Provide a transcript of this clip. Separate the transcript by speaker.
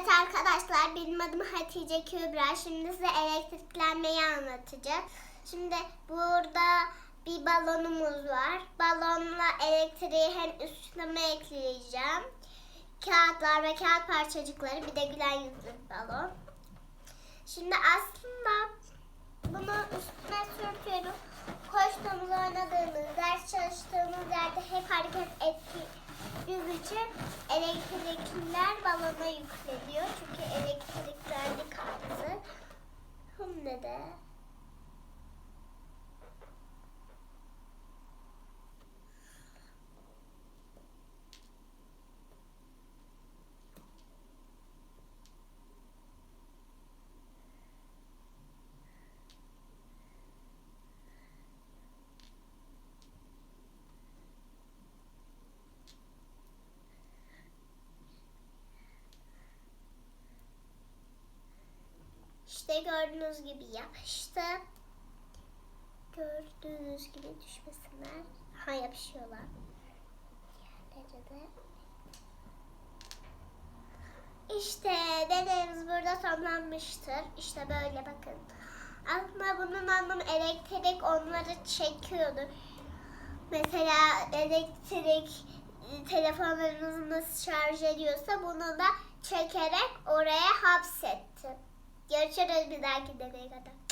Speaker 1: Evet arkadaşlar benim adım Hatice Kübra. Şimdi size elektriklenmeyi anlatacağım. Şimdi burada bir balonumuz var. Balonla elektriği hem üstüme ekleyeceğim. Kağıtlar ve kağıt parçacıkları bir de gülen yüzlü balon. Şimdi aslında bunu üstüne sürtüyorum. Koştuğumuz, oynadığımız, ders çalıştığımız yerde hep hareket ettiğimiz için elektrikler balona yükleniyor. Çünkü elektriklerli kartı. Hım dede. İşte gördüğünüz gibi yapıştı. Gördüğünüz gibi düşmesinler. Ha yapışıyorlar. Diğerleri de. İşte deneyimiz burada sonlanmıştır. İşte böyle bakın. Aslında bunun anlamı elektrik onları çekiyordu. Mesela elektrik telefonlarımızı nasıl şarj ediyorsa bunu da çekerek oraya hapsetti. Görüşürüz bir dahaki deneye kadar.